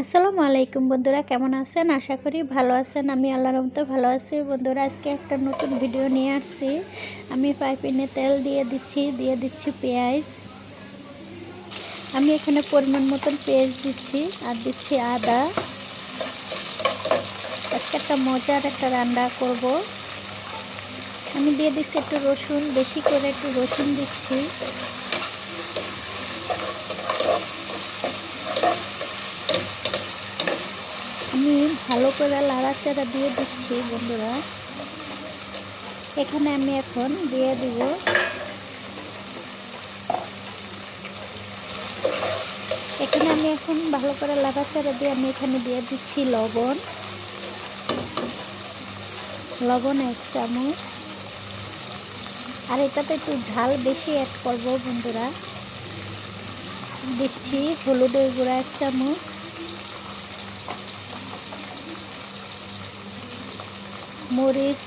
আসসালামু আলাইকুম বন্ধুরা, কেমন আছেন? আশা করি ভালো আছেন। আমি আল্লাহর রহমতে ভালো আছি। বন্ধুরা, আজকে একটা নতুন ভিডিও নিয়ে আসছি। আমি পাইপিনে তেল দিয়ে দিচ্ছি দিয়ে দিচ্ছি পেঁয়াজ। আমি এখানে পরিমাণ মতন পেঁয়াজ দিচ্ছি আর দিচ্ছি আদা। আজকে একটা মজার একটা রান্না করব। আমি দিয়ে দিচ্ছি একটু রসুন, বেশি করে একটু রসুন দিচ্ছি আমি ভালো করে লাড়াচাড়া দিয়ে দিচ্ছি, বন্ধুরা। এখানে আমি এখন দিয়ে দিব এখানে আমি এখন ভালো করে লাড়াচাড়া দিয়ে আমি এখানে দিয়ে দিচ্ছি লবণ। লবণ এক চামচ। আর এটাতে একটু ঝাল বেশি অ্যাড করব, বন্ধুরা। দিচ্ছি হলুদের গুঁড়া এক চামচ। মরিচ,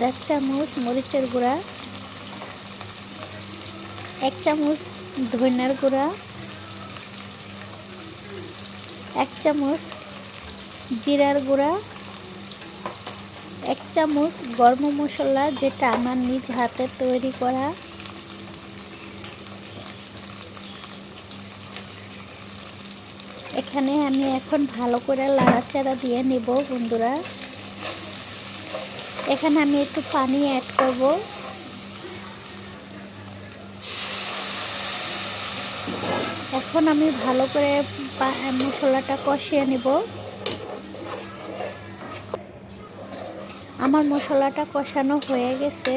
দেড় চামচ মরিচের গুঁড়া, এক চামচ ধনিয়ার গুঁড়া, এক চামচ জিরার গুঁড়া, এক চামচ গরম মশলা যেটা আমার নিজ হাতে তৈরি করা। এখানে আমি এখন ভালো করে লাড়াচাড়া দিয়ে নেব বন্ধুরা। এখানে আমি একটু পানি অ্যাড করব। এখন আমি ভালো করে মশলাটা কষিয়ে নেব। আমার মশলাটা কষানো হয়ে গেছে।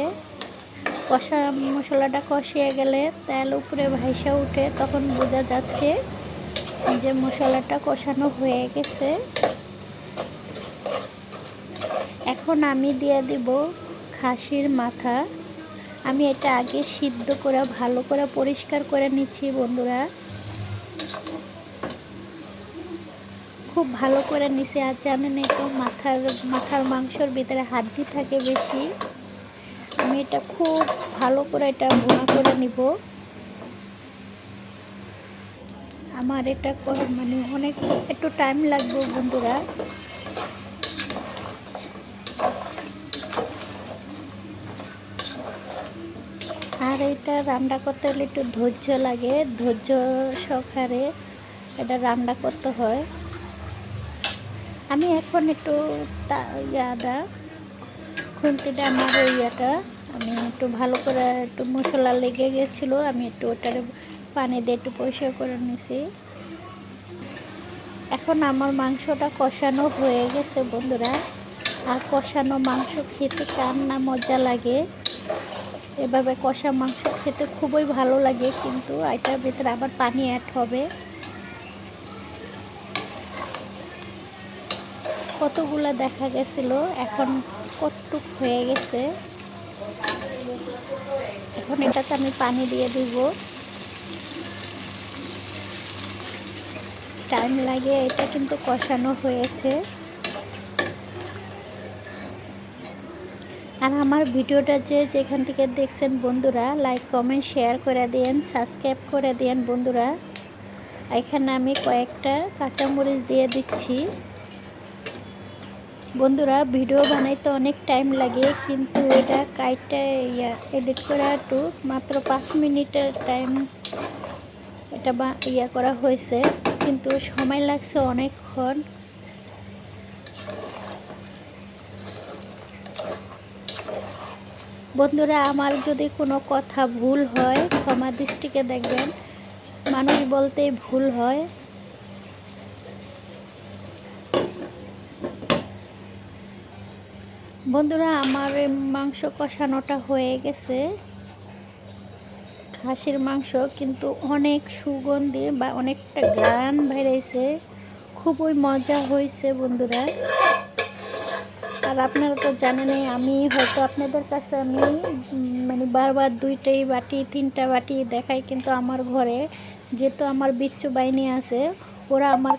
কষা মশলাটা কষিয়ে গেলে তেল উপরে ভাইসা উঠে তখন বোঝা যাচ্ছে যে মশলাটা কষানো হয়ে গেছে। এখন আমি দিয়ে দিব খাসির মাথা। আমি এটা আগে সিদ্ধ করে, ভালো করে পরিষ্কার করে নিচ্ছি বন্ধুরা। খুব ভালো করে নিছি আর জানেন তো মাথার মাথার মাংসর ভিতরে হাড্ডি থাকে বেশি। আমি এটা খুব ভালো করে এটা ভুনা করে নিব। আমার এটা মানে অনেক, একটু টাইম লাগবে বন্ধুরা। আর এটা রান্না করতে হলে একটু ধৈর্য লাগে। ধৈর্য সহকারে এটা রান্না করতে হয়। আমি এখন একটু ইয়াটা খুন্তিটা আমার ইয়াটা, আমি একটু ভালো করে একটু মশলা লেগে গেছিল, আমি একটু ওটার পানি দিয়ে একটু পরিষ্কার করে নিছি। এখন আমার মাংসটা কষানো হয়ে গেছে বন্ধুরা। আর কষানো মাংস খেতে কার না মজা লাগে। এভাবে কষা মাংস খেতে খুবই ভালো লাগে, কিন্তু এটার ভিতরে আবার পানি অ্যাড হবে। কতগুলা দেখা গেছিল, এখন কতটুক হয়ে গেছে। এখন এটাতে আমি পানি দিয়ে দিব। টাইম লাগে, এটা কিন্তু কষানো হয়েছে। আর আমার ভিডিওটা যে যেখান থেকে দেখছেন বন্ধুরা লাইক কমেন্ট শেয়ার করে দেন সাবস্ক্রাইব করে দেন বন্ধুরা। এখানে আমি কয়েকটা কাঁচামরিচ দিয়ে দিচ্ছি। বন্ধুরা, ভিডিও বানাইতে অনেক টাইম লাগে, কিন্তু এটা কাইটটা ইয়া এডিট করা একটু, মাত্র পাঁচ মিনিটের টাইম এটা বা, ইয়া করা হয়েছে। কিন্তু সময় লাগছে অনেকক্ষণ। বন্ধুরা, আমার যদি কোনো কথা ভুল হয়, ক্ষমা দৃষ্টিকে দেখবেন। মানুষ বলতেই ভুল হয়। বন্ধুরা, আমার মাংস কষানোটা হয়ে গেছে। খাসির মাংস কিন্তু অনেক সুগন্ধি বা অনেকটা গ্রান বেড়েছে। খুবই মজা হয়েছে বন্ধুরা। আপনারা তো জানেনই, আমি হয়তো আপনাদের কাছে আমি মানে বারবার দুইটাই বাটি, তিনটা বাটি দেখাই কিন্তু আমার ঘরে, যেহেতু আমার বিচ্ছু বাহিনী আছে, ওরা আমার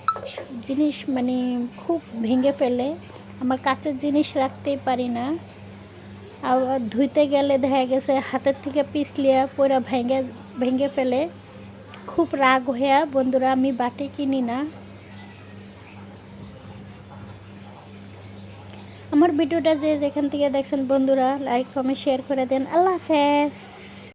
জিনিস মানে খুব ভেঙে ফেলে, আমার কাছের জিনিস রাখতেই পারি না। আবার ধুইতে গেলে দেখা গেছে হাতের থেকে পিছলিয়া পুরা ভেঙে ভেঙে ফেলে। খুব রাগ হইয়া, বন্ধুরা, আমি বাটি কিনি না। আমার ভিডিওটা যে যেখান থেকে দেখছেন বন্ধুরা লাইক কমেন্ট শেয়ার করে দেন। আল্লাহ হাফেজ।